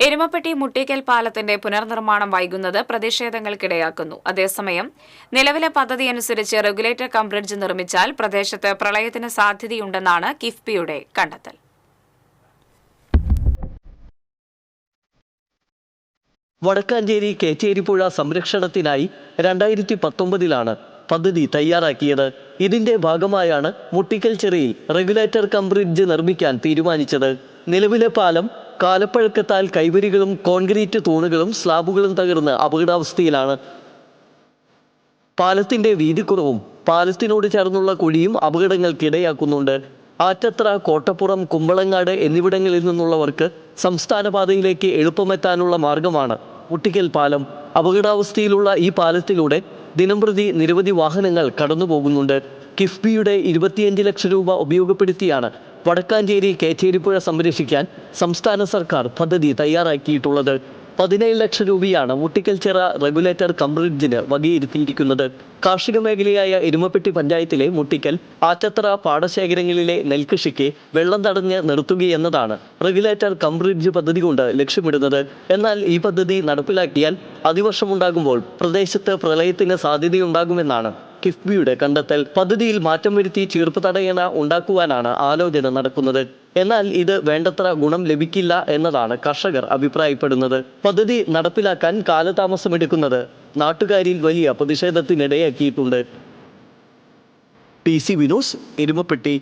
എരുമപ്പെട്ടി മുട്ടിക്കൽ പാലത്തിന്റെ പുനർനിർമ്മാണം വൈകുന്നത് പ്രതിഷേധങ്ങൾക്കിടയാക്കുന്നു അതേസമയം നിലവിലെ പദ്ധതി അനുസരിച്ച് റെഗുലേറ്റർ കം ബ്രിഡ്ജ് നിർമ്മിച്ചാൽ പ്രദേശത്ത് പ്രളയത്തിന് സാധ്യതയുണ്ടെന്നാണ് കിഫ്ബിയുടെ കണ്ടെത്തൽ. വടക്കാഞ്ചേരി കേച്ചേരിപ്പുഴ സംരക്ഷണത്തിനായി രണ്ടായിരത്തി പത്തൊമ്പതിലാണ് പദ്ധതി തയ്യാറാക്കിയത്. ഇതിന്റെ ഭാഗമായാണ് മുട്ടിക്കൽ ചെറിയിൽ റെഗുലേറ്റർ കം ബ്രിഡ്ജ് നിർമ്മിക്കാൻ തീരുമാനിച്ചത്. നിലവിലെ പാലം കാലപ്പഴക്കത്താൽ കൈവരികളും കോൺക്രീറ്റ് തൂണുകളും സ്ലാബുകളും തകർന്ന് അപകടാവസ്ഥയിലാണ്. പാലത്തിന്റെ വീതിക്കുറവും പാലത്തിനോട് ചേർന്നുള്ള കുഴിയും അപകടങ്ങൾക്കിടയാക്കുന്നുണ്ട്. ആറ്റത്ര കോട്ടപ്പുറം കുമ്പളങ്ങാട് എന്നിവിടങ്ങളിൽ നിന്നുള്ളവർക്ക് സംസ്ഥാന പാതയിലേക്ക് എളുപ്പമെത്താനുള്ള മാർഗമാണ് മുട്ടിക്കൽ പാലം. അപകടാവസ്ഥയിലുള്ള ഈ പാലത്തിലൂടെ ദിനംപ്രതി നിരവധി വാഹനങ്ങൾ കടന്നു പോകുന്നുണ്ട് കിഫ്ബിയുടെ ഇരുപത്തിയഞ്ച് ലക്ഷം രൂപ ഉപയോഗപ്പെടുത്തിയാണ് വടക്കാഞ്ചേരി കേച്ചേരിപ്പുഴ സംരക്ഷിക്കാൻ സംസ്ഥാന സർക്കാർ പദ്ധതി തയ്യാറാക്കിയിട്ടുള്ളത്. പതിനേഴ് ലക്ഷം രൂപയാണ് മുട്ടിക്കൽച്ചിറ റെഗുലേറ്റർ കംബ്രിഡ്ജിന് വകയിരുത്തിയിരിക്കുന്നത്. കാർഷിക മേഖലയായ എരുമപ്പെട്ടി പഞ്ചായത്തിലെ മുട്ടിക്കൽ ആറ്റത്തറ പാടശേഖരങ്ങളിലെ നെൽകൃഷിക്ക് വെള്ളം തടഞ്ഞ് നിർത്തുകയെന്നതാണ് റെഗുലേറ്റർ കംബ്രിഡ്ജ് പദ്ധതി കൊണ്ട് ലക്ഷ്യമിടുന്നത്. എന്നാൽ ഈ പദ്ധതി നടപ്പിലാക്കിയാൽ അതിവർഷമുണ്ടാകുമ്പോൾ പ്രദേശത്ത് പ്രളയത്തിന് സാധ്യതയുണ്ടാകുമെന്നാണ് കിഫ്ബിയുടെ കണ്ടെത്തൽ പദ്ധതിയിൽ മാറ്റം വരുത്തി ചീർപ്പ് തടയണ ഉണ്ടാക്കുവാനാണ് ആലോചന നടക്കുന്നത്. എന്നാൽ ഇത് വേണ്ടത്ര ഗുണം ലഭിക്കില്ല എന്നതാണ് കർഷകർ അഭിപ്രായപ്പെടുന്നത്. പദ്ധതി നടപ്പിലാക്കാൻ കാലതാമസമെടുക്കുന്നത് നാട്ടുകാരിൽ വലിയ പ്രതിഷേധത്തിനിടയാക്കിയിട്ടുണ്ട്. P C Vinos Erumapetty.